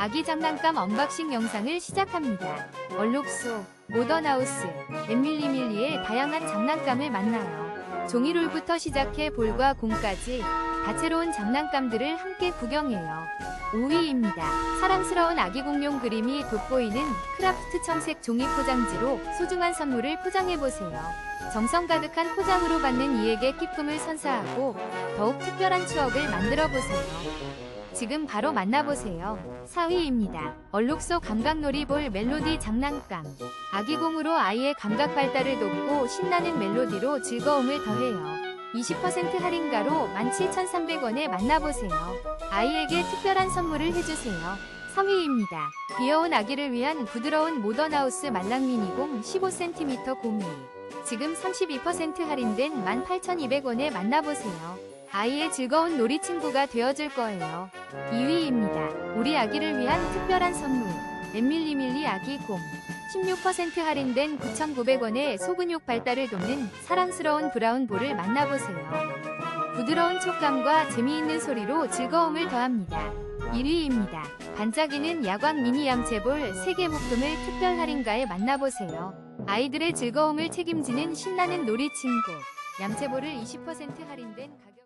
아기 장난감 언박싱 영상을 시작합니다. 얼룩소, 모던하우스, 엠밀리 밀리의 다양한 장난감을 만나요. 종이롤부터 시작해 볼과 공까지 다채로운 장난감들을 함께 구경해요. 5위입니다. 사랑스러운 아기 공룡 그림이 돋보이는 크라프트 청색 종이 포장지로 소중한 선물을 포장해보세요. 정성 가득한 포장으로 받는 이에게 기쁨을 선사하고 더욱 특별한 추억을 만들어보세요. 지금 바로 만나보세요. 4위입니다. 얼룩 소 감각놀이 볼 멜로디 장난감. 아기공으로 아이의 감각 발달을 돕고 신나는 멜로디로 즐거움을 더해요. 20% 할인가로 17,300원에 만나보세요. 아이에게 특별한 선물을 해주세요. 3위입니다. 귀여운 아기를 위한 부드러운 모던하우스 말랑미니공 15cm 고밀. 지금 32% 할인된 18,200원에 만나보세요. 아이의 즐거운 놀이 친구가 되어줄 거예요. 2위입니다. 우리 아기를 위한 특별한 선물. 엠밀리 밀리 아기 곰. 16% 할인된 9,900원에 소근육 발달을 돕는 사랑스러운 브라운 볼을 만나보세요. 부드러운 촉감과 재미있는 소리로 즐거움을 더합니다. 1위입니다. 반짝이는 야광 미니 얌체볼 3개 묶음을 특별 할인가에 만나보세요. 아이들의 즐거움을 책임지는 신나는 놀이 친구. 얌체볼을 20% 할인된 가격